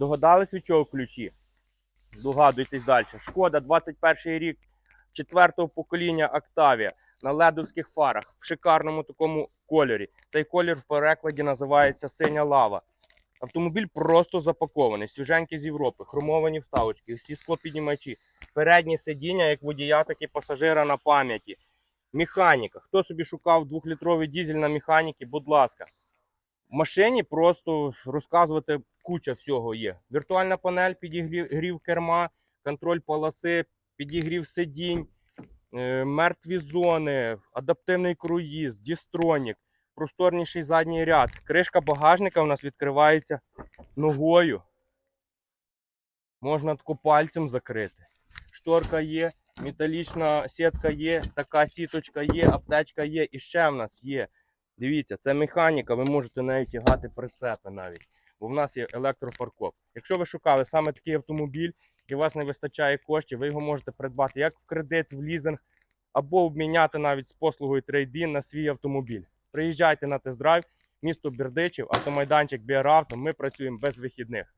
Догадались від чого ключі? Догадуйтесь далі. Шкода, 21 рік, четвертого покоління Octavia на ледовських фарах в шикарному такому кольорі. Цей колір в перекладі називається синя лава. Автомобіль просто запакований, свіженький з Європи, хромовані вставочки, всі склопіднімачі, передні сидіння, як водія, так і пасажира на пам'яті. Механіка. Хто собі шукав двохлітровий дізель на механіки, будь ласка. В машині просто розказувати куча всього є. Віртуальна панель, підігрів керма, контроль полоси, підігрів сидінь, е, мертві зони, адаптивний круїз, дістронік, просторніший задній ряд. Кришка багажника у нас відкривається ногою. Можна тако пальцем закрити. Шторка є, металічна сітка є, така сіточка є, аптечка є і ще в нас є. Дивіться, це механіка, ви можете нею тягати прицепи навіть. Бо в нас є електрофаркоп. Якщо ви шукали саме такий автомобіль і у вас не вистачає коштів, ви його можете придбати як в кредит, в лізинг, або обміняти навіть з послугою трейдін на свій автомобіль. Приїжджайте на тест-драйв, місто Бердичів, автомайданчик Біаравто. Ми працюємо без вихідних.